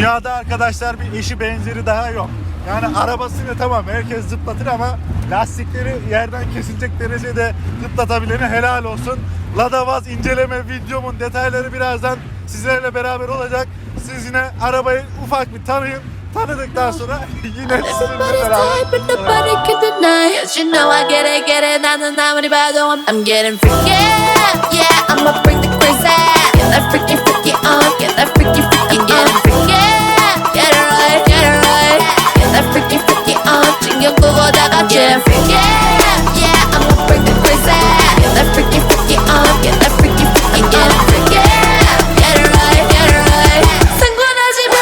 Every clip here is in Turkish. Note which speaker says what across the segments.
Speaker 1: Dünyada arkadaşlar bir eşi benzeri daha yok. Yani arabasını tamam herkes zıplatır ama lastikleri yerden kesilecek derecede zıplatabilene helal olsun. Lada Vaz inceleme videomun detayları birazdan sizlerle beraber olacak. Siz yine arabayı ufak bir tanıyın. Tanıdıktan sonra yine sizinle beraber
Speaker 2: freaky, freaky on. 신경 끄고 다 같이 freaky. Yeah, I'ma bring the crazy. Get that freaky, freaky on. Get that freaky, freaky on. Freaky. Get it right, get it right. 상관하지 마.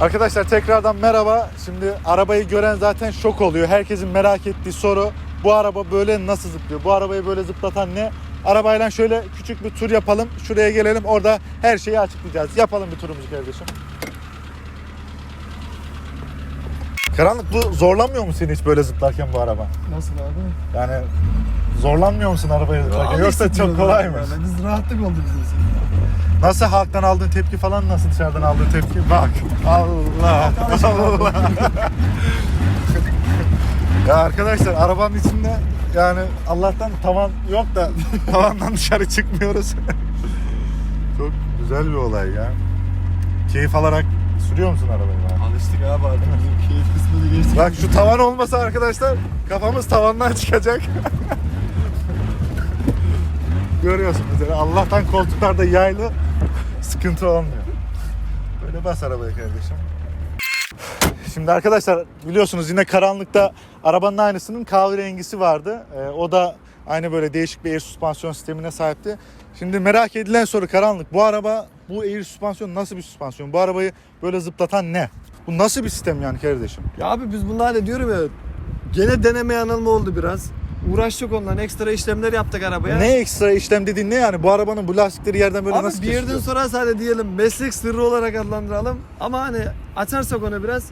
Speaker 1: Arkadaşlar tekrardan merhaba. Şimdi arabayı gören zaten şok oluyor. Herkesin merak ettiği soru bu araba böyle nasıl zıplıyor? Bu arabayı böyle zıplatan ne? Arabayla şöyle küçük bir tur yapalım. Şuraya gelelim. Orada her şeyi açıklayacağız. Yapalım bir turumuzu kardeşim. Karanlık bu zorlanmıyor mu seni hiç böyle zıplarken bu araba?
Speaker 3: Nasıl abi?
Speaker 1: Yani zorlanmıyor musun arabayı zıplarken? Yoksa çok kolay mı?
Speaker 3: Biz rahatlık oldu bizim için.
Speaker 1: Nasıl halktan aldığın tepki falan nasıl dışarıdan aldığın tepki? Bak. Allah. Allah. ya arkadaşlar arabanın içinde yani Allah'tan tavan yok da tavandan dışarı çıkmıyoruz. Çok güzel bir olay ya. Keyif alarak sürüyor musun arabayı?
Speaker 3: Alıştık abi artık bizim keyif.
Speaker 1: Bak şu tavan olmasa arkadaşlar kafamız tavandan çıkacak. Görüyorsun mesela Allah'tan koltuklarda yaylı sıkıntı olmuyor. Böyle bas arabaya kardeşim. Şimdi arkadaşlar biliyorsunuz yine karanlıkta arabanın aynısının kahverengisi vardı. Ee, o da aynı böyle değişik bir air süspansiyon sistemine sahipti. Şimdi merak edilen soru karanlık. Bu araba bu air süspansiyon nasıl bir süspansiyon? Bu arabayı böyle zıplatan ne? Bu nasıl bir sistem yani kardeşim?
Speaker 3: Ya abi biz bunlarla diyorum ya gene deneme yanılma oldu biraz. Uğraştık ondan ekstra işlemler yaptık arabaya.
Speaker 1: Ne ekstra işlem dediğin ne yani? Bu arabanın bu lastikleri yerden böyle
Speaker 3: Abi
Speaker 1: nasıl
Speaker 3: bir yerden
Speaker 1: kesiliyor?
Speaker 3: sonra sadece diyelim meslek sırrı olarak adlandıralım. Ama hani açarsak onu biraz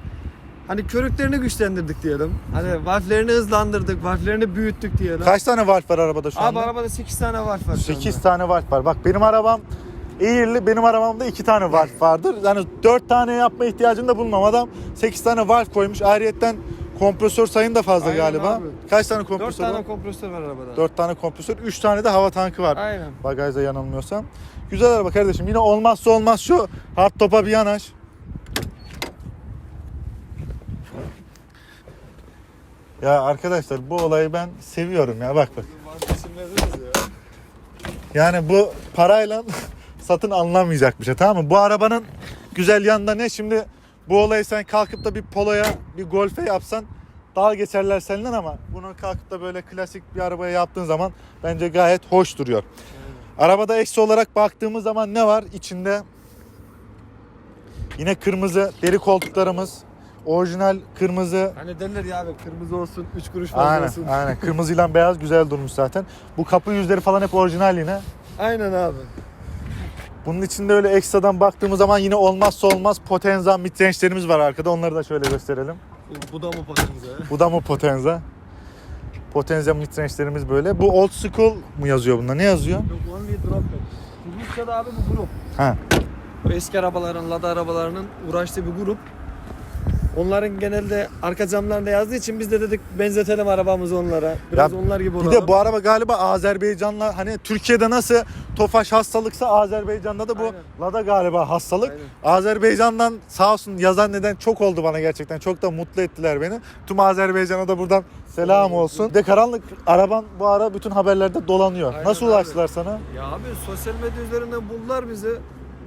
Speaker 3: hani körüklerini güçlendirdik diyelim. Hani valflerini hızlandırdık, valflerini büyüttük diyelim.
Speaker 1: Kaç tane valf var arabada şu
Speaker 3: Abi
Speaker 1: anda?
Speaker 3: arabada 8 tane valf var şu
Speaker 1: 8
Speaker 3: anda.
Speaker 1: tane valf var. Bak benim arabam Eğirli benim arabamda 2 tane valf vardır. Yani 4 tane yapma ihtiyacını da bulmam. Adam 8 tane valf koymuş. Ayrıyetten kompresör sayın da fazla
Speaker 3: Aynen
Speaker 1: galiba.
Speaker 3: abi.
Speaker 1: Kaç tane
Speaker 3: 4
Speaker 1: kompresör var?
Speaker 3: tane kompresör var arabada.
Speaker 1: 4 tane kompresör, 3 tane de hava tankı var.
Speaker 3: Aynen.
Speaker 1: Bagajda yanılmıyorsam. Güzel araba kardeşim. Yine olmazsa olmaz şu hard top'a bir yanaş. Ya arkadaşlar bu olayı ben seviyorum ya bak bak. Yani bu parayla satın alınamayacak bir şey tamam mı? Bu arabanın güzel yanında ne? Şimdi bu olayı sen kalkıp da bir poloya, bir golfe yapsan daha geçerler senden ama bunu kalkıp da böyle klasik bir arabaya yaptığın zaman bence gayet hoş duruyor. Arabada eksi olarak baktığımız zaman ne var? İçinde yine kırmızı deri koltuklarımız, orijinal kırmızı
Speaker 3: Hani derler ya abi kırmızı olsun 3 kuruş fazla
Speaker 1: Aynen,
Speaker 3: olsun.
Speaker 1: aynen. Kırmızıyla beyaz güzel durmuş zaten. Bu kapı yüzleri falan hep orijinal yine.
Speaker 3: Aynen abi.
Speaker 1: Bunun içinde öyle ekstradan baktığımız zaman yine olmazsa olmaz Potenza midrange'lerimiz var arkada. Onları da şöyle gösterelim.
Speaker 3: Bu, bu da mı patenize?
Speaker 1: Bu da mı Potenza? Potenza midrange'lerimiz böyle. Bu old school mu yazıyor bunda? Ne yazıyor?
Speaker 3: Yok one way drop yok. Rusya'da abi bu grup.
Speaker 1: Ha.
Speaker 3: Bu eski arabaların, Lada arabalarının uğraştığı bir grup. Onların genelde arka camlarında yazdığı için biz de dedik benzetelim arabamızı onlara. Biraz
Speaker 1: Ya
Speaker 3: onlar gibi
Speaker 1: Bir
Speaker 3: olalım.
Speaker 1: de bu araba galiba Azerbaycan'la hani Türkiye'de nasıl Tofaş hastalıksa Azerbaycan'da da bu
Speaker 3: Aynen.
Speaker 1: Lada galiba hastalık.
Speaker 3: Aynen.
Speaker 1: Azerbaycan'dan sağ olsun yazan neden çok oldu bana gerçekten. Çok da mutlu ettiler beni. Tüm Azerbaycan'a da buradan selam olsun. Bir de karanlık araban bu ara bütün haberlerde dolanıyor.
Speaker 3: Aynen
Speaker 1: Nasıl
Speaker 3: abi.
Speaker 1: ulaştılar sana?
Speaker 3: Ya abi sosyal medya üzerinden buldular bizi.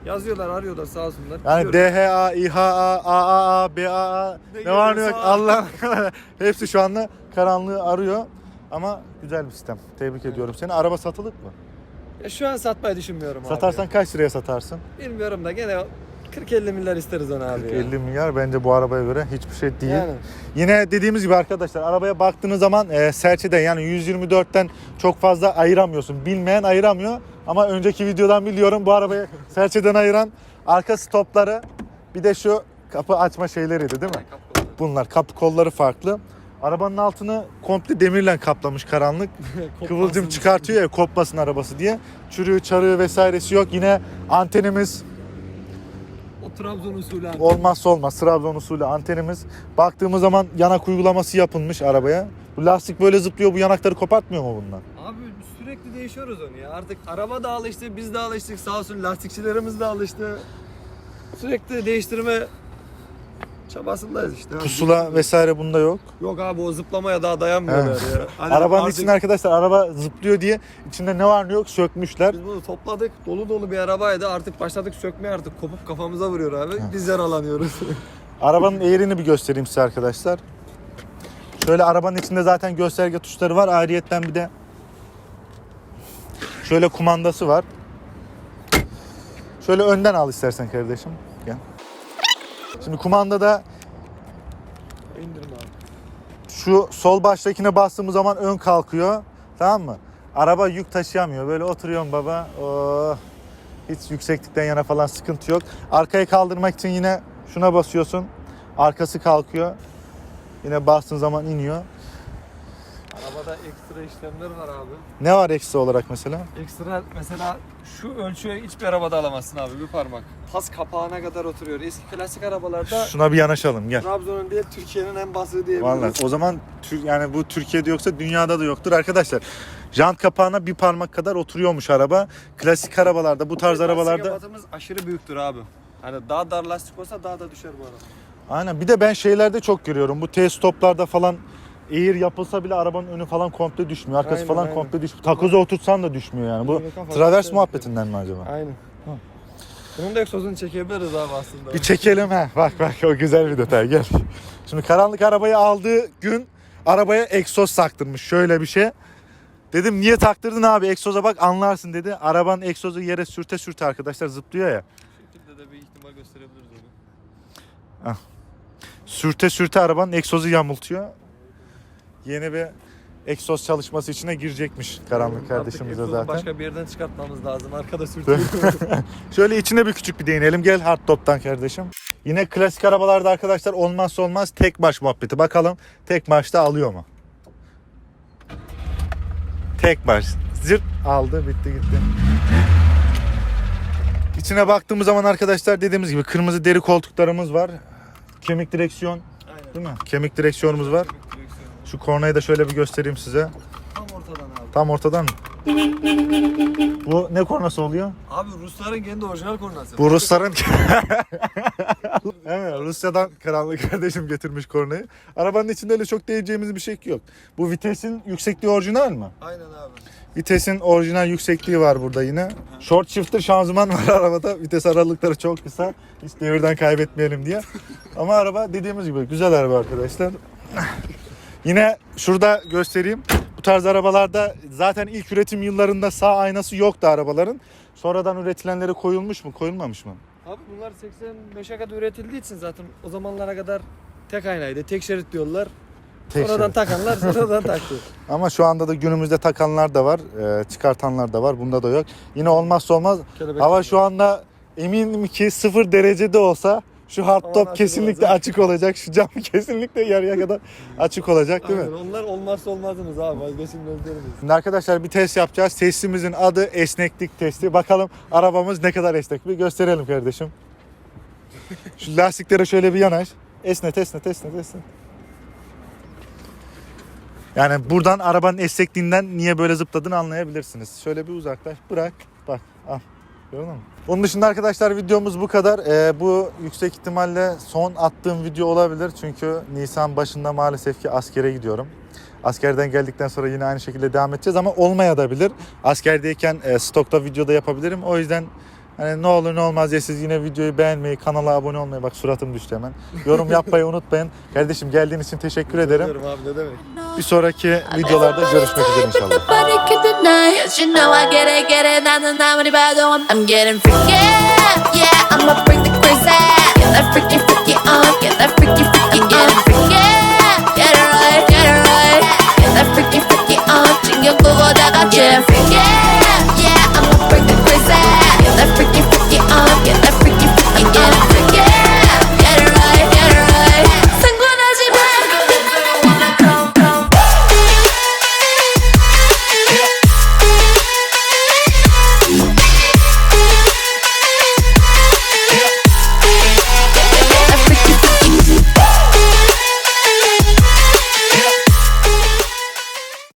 Speaker 3: Yazıyorlar, arıyorlar sağ olsunlar.
Speaker 1: Yani
Speaker 3: Biliyorum.
Speaker 1: DHA, İHA, AAA, BAA
Speaker 3: Ne
Speaker 1: ne var ne yok Allah hepsi şu anda karanlığı arıyor. Ama güzel bir sistem. Tebrik ediyorum seni. Araba satılık mı?
Speaker 3: Ya şu an satmayı düşünmüyorum abi.
Speaker 1: Satarsan kaç liraya satarsın?
Speaker 3: Bilmiyorum da gene 40-50 milyar isteriz onu abi ya.
Speaker 1: 50 milyar bence bu arabaya göre hiçbir şey değil.
Speaker 3: Yani.
Speaker 1: Yine dediğimiz gibi arkadaşlar arabaya baktığınız zaman e, serçede yani 124'ten çok fazla ayıramıyorsun. Bilmeyen ayıramıyor ama önceki videodan biliyorum bu arabayı serçeden ayıran arka stopları bir de şu kapı açma şeyleriydi değil mi? Bunlar kapı kolları farklı. Arabanın altını komple demirle kaplamış karanlık. Kıvılcım çıkartıyor ya kopmasın arabası diye. Çürüğü, çarığı vesairesi yok. Yine antenimiz
Speaker 3: O Trabzon usulü anten.
Speaker 1: Olmazsa olmaz Trabzon usulü antenimiz. Baktığımız zaman yanak uygulaması yapılmış arabaya. Bu lastik böyle zıplıyor bu yanakları kopartmıyor mu bundan?
Speaker 3: Abi sürekli değişiyoruz onu ya. Artık araba da alıştı, biz de alıştık. Sağ olsun lastikçilerimiz de alıştı. Sürekli değiştirme çabasındayız işte.
Speaker 1: Pusula vesaire bunda yok.
Speaker 3: Yok abi o zıplamaya daha dayanmıyorlar ya. Hani
Speaker 1: Arabanın
Speaker 3: artık
Speaker 1: içinde arkadaşlar araba zıplıyor diye içinde ne var ne yok sökmüşler.
Speaker 3: Biz bunu topladık. Dolu dolu bir arabaydı. Artık başladık sökmeye artık kopup kafamıza vuruyor abi. Biz yaralanıyoruz.
Speaker 1: Arabanın eğrini bir göstereyim size arkadaşlar. Şöyle arabanın içinde zaten gösterge tuşları var. Ayrıyetten bir de şöyle kumandası var. Şöyle önden al istersen kardeşim. Gel. Şimdi kumandada
Speaker 3: İndirin abi.
Speaker 1: şu sol baştakine bastığımız zaman ön kalkıyor. Tamam mı? Araba yük taşıyamıyor. Böyle oturuyorsun baba. Oh. Hiç yükseklikten yana falan sıkıntı yok. Arkaya kaldırmak için yine şuna basıyorsun. Arkası kalkıyor. Yine bastığın zaman iniyor.
Speaker 3: Arabada ekstra işlemler var abi.
Speaker 1: Ne var eksi olarak mesela?
Speaker 3: Ekstra mesela şu ölçüyü hiçbir arabada alamazsın abi bir parmak. Pas kapağına kadar oturuyor. Eski klasik arabalarda
Speaker 1: Şuna bir yanaşalım gel.
Speaker 3: Trabzon'un değil Türkiye'nin en basığı diyebiliriz.
Speaker 1: Vallahi o zaman Tür- yani bu Türkiye'de yoksa dünyada da yoktur arkadaşlar. Jant kapağına bir parmak kadar oturuyormuş araba. Klasik arabalarda bu tarz
Speaker 3: Lastik
Speaker 1: arabalarda
Speaker 3: ebatımız aşırı büyüktür abi. Hani daha dar lastik olsa daha da düşer bu araba.
Speaker 1: Aynen. Bir de ben şeylerde çok görüyorum. Bu T-stoplarda falan eğir yapılsa bile arabanın önü falan komple düşmüyor. Arkası
Speaker 3: Aynen,
Speaker 1: falan
Speaker 3: aynen.
Speaker 1: komple düşmüyor. Takoza oturtsan da düşmüyor yani. Bu travers
Speaker 3: şey
Speaker 1: muhabbetinden mi acaba?
Speaker 3: Aynen. Bunun da egzozunu çekebiliriz abi aslında.
Speaker 1: Bir çekelim ha. Bak bak o güzel bir detay gel. Şimdi karanlık arabayı aldığı gün arabaya egzoz taktırmış. Şöyle bir şey. Dedim niye taktırdın abi egzoza bak anlarsın dedi. Arabanın egzozu yere sürte sürte arkadaşlar zıplıyor ya.
Speaker 3: Bu şekilde de bir ihtimal gösterebiliriz onu.
Speaker 1: Sürte sürte arabanın egzozu yamultuyor. Yeni bir egzoz çalışması içine girecekmiş karanlık kardeşimize zaten.
Speaker 3: Başka bir yerden çıkartmamız lazım. Arkada sürtüyor.
Speaker 1: Şöyle içine bir küçük bir değinelim. Gel hardtop'tan kardeşim. Yine klasik arabalarda arkadaşlar olmazsa olmaz tek baş muhabbeti. Bakalım tek başta alıyor mu? Tek baş. Zırt aldı bitti gitti. İçine baktığımız zaman arkadaşlar dediğimiz gibi kırmızı deri koltuklarımız var. Kemik direksiyon
Speaker 3: Aynen.
Speaker 1: değil mi? Kemik direksiyonumuz var. Şu kornayı da şöyle bir göstereyim size.
Speaker 3: Tam ortadan abi.
Speaker 1: Tam ortadan mı? Bu ne kornası oluyor?
Speaker 3: Abi Rusların kendi orijinal kornası.
Speaker 1: Bu Rusların... evet, Rusya'dan karanlık kardeşim getirmiş kornayı. Arabanın içinde öyle çok değeceğimiz bir şey yok. Bu vitesin yüksekliği orijinal mi?
Speaker 3: Aynen abi.
Speaker 1: Vitesin orijinal yüksekliği var burada yine. Short shifter şanzıman var arabada. Vites aralıkları çok kısa. Hiç devirden kaybetmeyelim diye. Ama araba dediğimiz gibi güzel araba arkadaşlar. Yine şurada göstereyim. Bu tarz arabalarda zaten ilk üretim yıllarında sağ aynası yoktu arabaların. Sonradan üretilenleri koyulmuş mu, koyulmamış mı?
Speaker 3: Abi bunlar 85'e kadar üretildiği için zaten o zamanlara kadar tek aynaydı. Tek şerit diyorlar.
Speaker 1: Tek
Speaker 3: sonradan
Speaker 1: şerit.
Speaker 3: takanlar sonradan taktı.
Speaker 1: Ama şu anda da günümüzde takanlar da var, e, çıkartanlar da var. Bunda da yok. Yine olmazsa olmaz.
Speaker 3: Kelebek
Speaker 1: Hava şu anda eminim ki sıfır derecede olsa şu hard top kesinlikle
Speaker 3: olacak.
Speaker 1: açık olacak. Şu cam kesinlikle yarıya kadar açık olacak değil mi?
Speaker 3: Aynen, onlar olmazsa olmazımız abi. Vazgeçilmezlerimiz.
Speaker 1: Şimdi arkadaşlar bir test yapacağız. Testimizin adı esneklik testi. Bakalım arabamız ne kadar esnek. Bir gösterelim kardeşim. Şu lastiklere şöyle bir yanaş. Esnet, esnet, esnet, esnet. Yani buradan arabanın esnekliğinden niye böyle zıpladığını anlayabilirsiniz. Şöyle bir uzaklaş, bırak, bak, al. Gördün mü? Onun dışında arkadaşlar videomuz bu kadar. Ee, bu yüksek ihtimalle son attığım video olabilir. Çünkü Nisan başında maalesef ki askere gidiyorum. Askerden geldikten sonra yine aynı şekilde devam edeceğiz ama olmaya da bilir. Askerdeyken e, stokta videoda yapabilirim. O yüzden hani ne olur ne olmaz ya siz yine videoyu beğenmeyi, kanala abone olmayı bak suratım düştü hemen. Yorum yapmayı unutmayın. Kardeşim geldiğin için teşekkür ederim.
Speaker 3: Abi ne demek.
Speaker 1: Bir sonraki videolarda görüşmek üzere inşallah.
Speaker 2: I'm, getting freaky, yeah, I'ma the